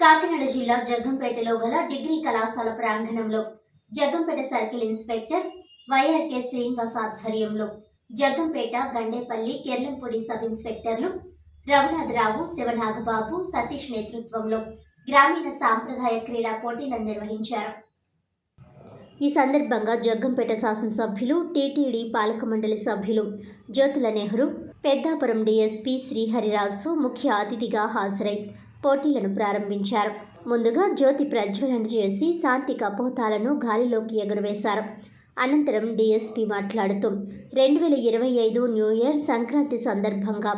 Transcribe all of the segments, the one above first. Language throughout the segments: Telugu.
కాకినాడ జిల్లా జగ్గంపేటలో గల డిగ్రీ కళాశాల ప్రాంగణంలో Jaggampeta circle inspector YRK Srinivas ఆధ్వర్యంలో జగ్గంపేట గండేపల్లి కెర్లంపూడి సబ్ ఇన్స్పెక్టర్లు రఘునాథరావు శివనాగబాబు సతీష్ నేతృత్వంలో గ్రామీణ సాంప్రదాయ క్రీడా పోటీలను నిర్వహించారు. ఈ సందర్భంగా జగ్గంపేట శాసనసభ్యులు టీటీడీ పాలక మండలి సభ్యులు జ్యోతుల నెహ్రూ పెద్దాపురం డీఎస్పీ శ్రీహరిరాజు ముఖ్య అతిథిగా హాజరై పోటీలను ప్రారంభించారు. ముందుగా జ్యోతి ప్రజ్వలన చేసి శాంతి కపోతాలను గాలిలోకి ఎగురవేశారు. అనంతరం డీఎస్పీ మాట్లాడుతూ రెండు వేల ఇరవై ఐదు న్యూ ఇయర్ సంక్రాంతి సందర్భంగా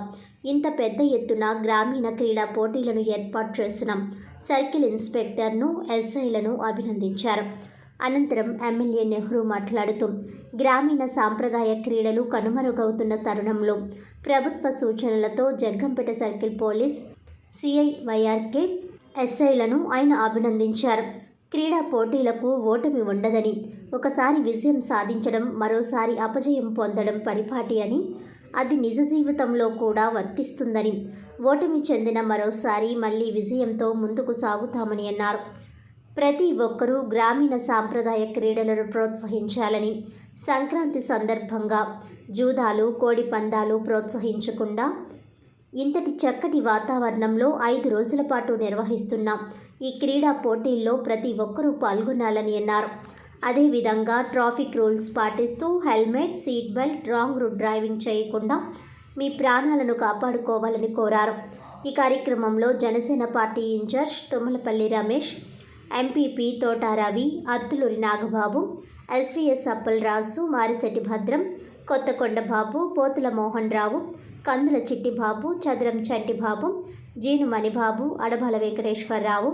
ఇంత పెద్ద ఎత్తున గ్రామీణ క్రీడా పోటీలను ఏర్పాటు చేసిన సర్కిల్ ఇన్స్పెక్టర్ను ఎస్ఐలను అభినందించారు. అనంతరం ఎమ్మెల్యే నెహ్రూ మాట్లాడుతూ గ్రామీణ సాంప్రదాయ క్రీడలు కనుమరుగవుతున్న తరుణంలో ప్రభుత్వ సూచనలతో Jaggampeta circle police CI YRK ఎస్ఐలను ఆయన అభినందించారు. క్రీడా పోటీలకు ఓటమి ఉండదని ఒకసారి విజయం సాధించడం మరోసారి అపజయం పొందడం పరిపాటి అని అది నిజ జీవితంలో కూడా వర్తిస్తుందని ఓటమి చెందిన మరోసారి మళ్ళీ విజయంతో ముందుకు సాగుతామని అన్నారు. ప్రతి ఒక్కరూ గ్రామీణ సాంప్రదాయ క్రీడలను ప్రోత్సహించాలని సంక్రాంతి సందర్భంగా జూదాలు కోడి పందాలు ప్రోత్సహించకుండా ఇంతటి చక్కటి వాతావరణంలో ఐదు రోజుల పాటు నిర్వహిస్తున్నాం. ఈ క్రీడా పోటీల్లో ప్రతి ఒక్కరూ పాల్గొనాలని అన్నారు. అదేవిధంగా ట్రాఫిక్ రూల్స్ పాటిస్తూ helmet seat belt wrong route driving చేయకుండా మీ ప్రాణాలను కాపాడుకోవాలని కోరారు. ఈ కార్యక్రమంలో Janasena party incharge Tummalapalli Ramesh MPP Thota Ravi Atthuluri Nagababu SVS Appalaraju Marisetti Bhadram Kothakonda Babu Pothula Mohan Rao Kandula Chittibabu Chadaram Chantibabu Jeenu Manibabu Adabala Venkateswararao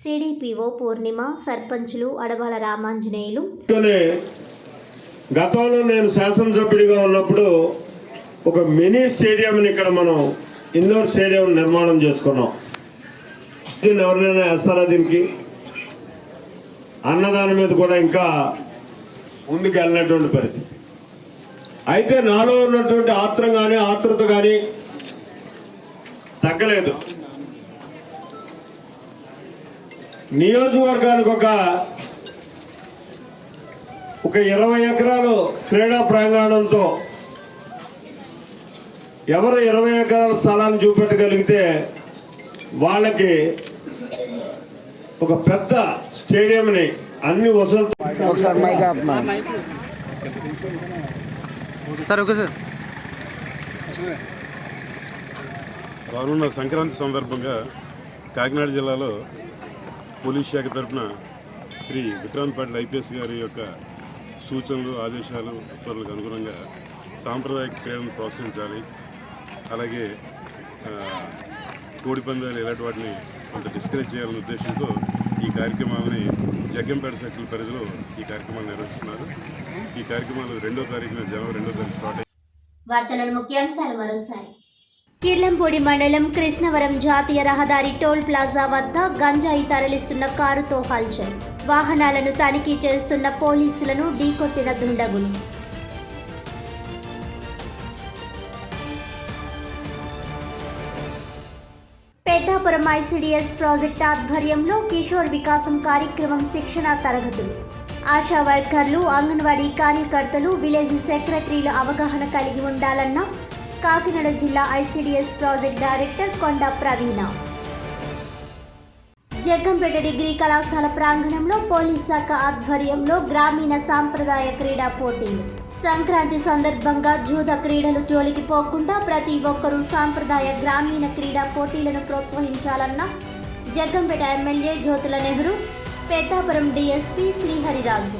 CDPO Purnima సర్పంచులు అడబాల రామాంజనేయులు. గతంలో నేను శాసనసభ్యుడిగా ఉన్నప్పుడు ఒక మినీ స్టేడియంని ఇక్కడ మనం ఇండోర్ స్టేడియం నిర్మాణం చేసుకున్నాం. దీన్ని ఎవరినైనా వేస్తారా దీనికి? అన్నదాని మీద కూడా ఇంకా ముందుకు వెళ్ళినటువంటి పరిస్థితి. అయితే నాలో ఉన్నటువంటి ఆత్రం కానీ ఆతృత కానీ తగ్గలేదు. నియోజకవర్గానికి ఒక ఒక ఇరవై ఎకరాలు క్రీడా ప్రాంగణంతో ఎవరు ఇరవై ఎకరాల స్థలాన్ని చూపెట్టగలిగితే వాళ్ళకి ఒక పెద్ద స్టేడియంని అన్ని వసతులు ఒకసారి మైక్ ఆపమా సార్ ఓకే సార్. రానున్న సంక్రాంతి సందర్భంగా కాకినాడ జిల్లాలో పోలీస్ శాఖ తరఫున శ్రీ విక్రాంత్ పాటిల్ ఐపీఎస్ గారి యొక్క సూచనలు ఆదేశాలు ఉత్తర్వులకు అనుగుణంగా సాంప్రదాయక క్రీడలను ప్రోత్సహించాలి. అలాగే కోడిపందాలు కోడి పందాలు ఇలాంటి వాటిని కొంత డిస్కరేజ్ చేయాలనే ఉద్దేశంతో ఈ కార్యక్రమాలని జగ్గంపేట సర్కిల్ పరిధిలో ఈ కార్యక్రమాలు నిర్వహిస్తున్నారు. ఈ కార్యక్రమాలు రెండో తారీఖున జనవరి రెండో తారీఖు స్టార్ట్ అయ్యి వార్తలను ముఖ్యాంశాలు మరోసారి. కిర్లంపూడి మండలం కృష్ణవరం జాతీయ రహదారి టోల్ ప్లాజా వద్ద గంజాయి తరలిస్తున్న కారుతో హల్చల్. వాహనాలను తనిఖీ చేస్తున్న పోలీసులను ఢీకొట్టిన దుండగులు. పెద్దాపురం ఐసిడిఎస్ ప్రాజెక్ట్ ఆధ్వర్యంలో కిషోర్ వికాసం కార్యక్రమం శిక్షణ తరగతులు. ఆశా వర్కర్లు అంగన్వాడీ కార్యకర్తలు విలేజ్ సెక్రటరీలు అవగాహన కలిగి ఉండాలన్న కాకినాడ జిల్లా ఐసిడిఎస్ ప్రాజెక్ట్ డైరెక్టర్ కొండ ప్రవీణ. జగ్గంపేట డిగ్రీ కళాశాల ప్రాంగణంలో పోలీస్ శాఖ ఆధ్వర్యంలో గ్రామీణ సాంప్రదాయ క్రీడా పోటీలు సంక్రాంతి సందర్భంగా జూద క్రీడలు జోలికి పోకుండా ప్రతి ఒక్కరూ సాంప్రదాయ గ్రామీణ క్రీడా పోటీలను ప్రోత్సహించాలన్న జగ్గంపేట ఎమ్మెల్యే జ్యోతుల నెహ్రూ పెద్దాపురం డిఎస్పీ శ్రీహరిరాజు.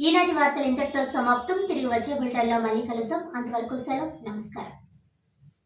ఈనాటి వార్తలు ఇంతటితో సమాప్తం. తిరిగి వచ్చే బులెటిన్లో మళ్ళీ కలుద్దాం. అంతవరకు సెలవు. నమస్కారం.